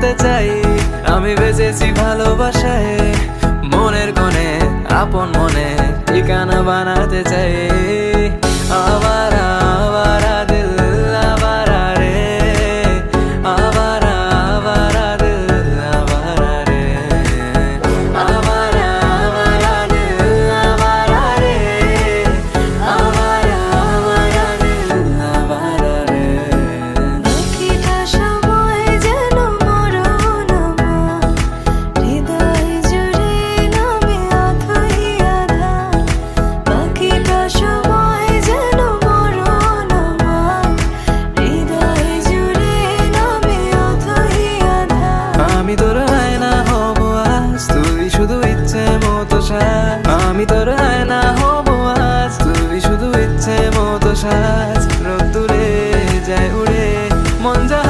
হতে চাই আমি বেজেছি ভালোবাসায় মনের কোণে আপন মনে ঠিকানা বানাতে চাই। সাজ আজ রোদ্দুরে যায় উড়ে মন যা